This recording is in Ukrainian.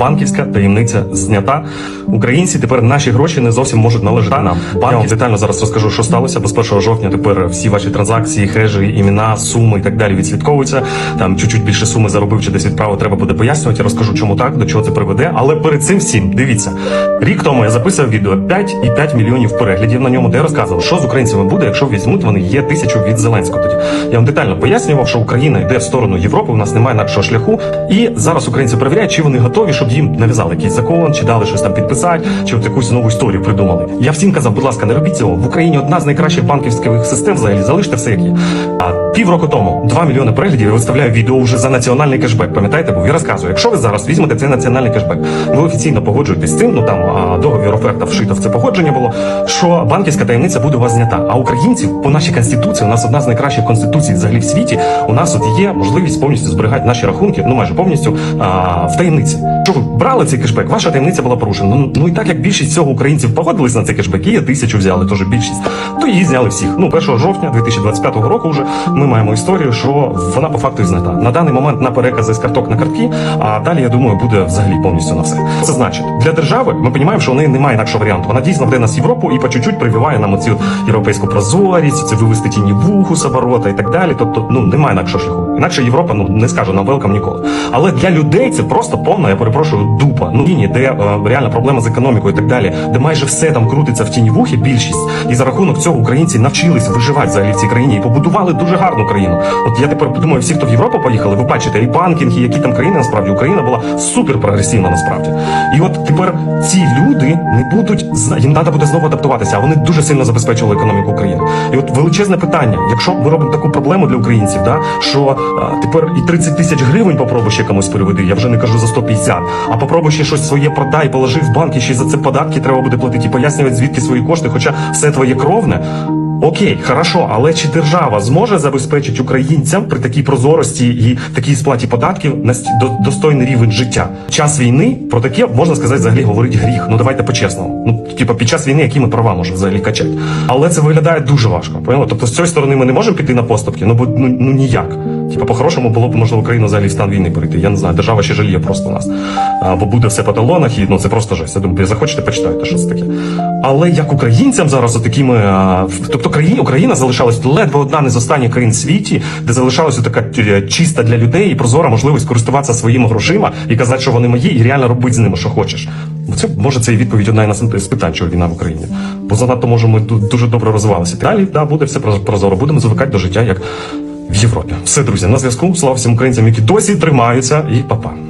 банківська таємниця знята. Українці тепер наші гроші не зовсім можуть належати нам. Я вам детально зараз розкажу, що сталося. Бо з 1 жовтня тепер всі ваші транзакції, хежі, імена, суми і так далі відслідковуються. Там чуть-чуть більше суми заробив чи десь відправив, треба буде пояснювати. Я розкажу, чому так, до чого це приведе. Але перед цим всім дивіться. Рік тому я записав відео 5,5 мільйонів переглядів на ньому, де я розказував, що з українцями буде, якщо візьмуть вони є тисячу від Зеленського. Тоді я вам детально пояснював, що Україна йде в сторону Європи. У нас немає інакшого шляху. І зараз українці перевіряють, чи вони готові, щоб їм нав'язали якийсь закон, чи дали щось там підписати, чи от якусь нову історію придумали. Я всім казав, будь ласка, не робіть цього. В Україні одна з найкращих банківських систем взагалі залиште все як є. А півроку тому 2 мільйони переглядів я виставляю відео вже за національний кешбек. Пам'ятаєте, бо я розказую, якщо ви зараз візьмете цей національний кешбек, ви офіційно погоджуєтесь з цим. Ну там договір оферта вшита в це погодження було. Що банківська таємниця буде у вас знята. А українців по нашій конституції, у нас одна з найкращих конституцій взагалі в світі. У нас от є можливість повністю зберігати наші рахунки, ну майже повністю а, в таємниці. Що ви брали цей кешбек? Ваша таємниця була порушена. Ну, ну і так як більшість цього українців погодились на цей кешбек, і тисячу взяли, теж більшість, то її зняли всіх. Ну 1 жовтня 2025 року вже ми маємо історію, що вона по факту і знята. На даний момент на перекази з карток на картки, а далі я думаю, буде взагалі повністю на все. Це значить для держави. Ми розуміємо, що в неї немає інакшого варіанту. Вона дійсно веде нас в Європу і по чуть-чуть прививає нам оці європейську прозорість, це вивести тіні вуху з оборота і так далі. Тобто, ну немає інакшого шляху. Інакше Європа ну не скаже нам велкам ніколи. Але для людей це просто повна, я перепрошую, дупа. Ну ні, де е, реальна проблема з економікою і так далі, де майже все там крутиться в тіні вухи, більшість. І за рахунок цього українці навчились виживати взагалі в цій країні і побудували дуже гарну країну. От я тепер думаю, всі, хто в Європу поїхали, ви бачите і банкінг, і які там країни насправді Україна була супер прогресивна насправді. І от тепер ці люди не будуть їм треба буде знову адаптуватися, а вони дуже сильно забезпечували економіку України. І от величезне питання: якщо ми робимо таку проблему для українців, да що тепер і 30 тисяч гривень попробуй ще комусь переведи, я вже не кажу за 150, а попробуй ще щось своє продай, положи в банк, і ще за це податки треба буде платити і пояснювати, звідки свої кошти, хоча все твоє кровне. Окей, хорошо, але чи держава зможе забезпечити українцям при такій прозорості і такій сплаті податків до- достойний рівень життя? Час війни про таке можна сказати взагалі говорить гріх. Ну давайте по-чесному. Ну типа під час війни, які ми права може взагалі качати. Але це виглядає дуже важко. Поняла? Тобто з цієї сторони ми не можемо піти на поступки, ну бо ну, ну ніяк. Типа, по-хорошому було б можливо Україну взагалі в стан війни перейти. Я не знаю, держава ще жаліє просто нас. А, бо буде все по талонах, і ну це просто жесть. Я думаю, захочете, почитайте, що це таке. Але як українцям зараз такими, тобто країна, Україна залишалась ледве одна не з останніх країн в світі, де залишалася така е, чиста для людей і прозора можливість користуватися своїми грошима і казати, що вони мої, і реально робити з ними, що хочеш. Бо Це може це і відповідь одна з питань, чого війна в Україні. Бо занадто може ми ду- дуже добре розвивалися. Далі да, буде все проз- прозоро. Будемо звикати до життя як в Європі. Все, друзі, на зв'язку. Слава всім українцям, які досі тримаються, і па-па.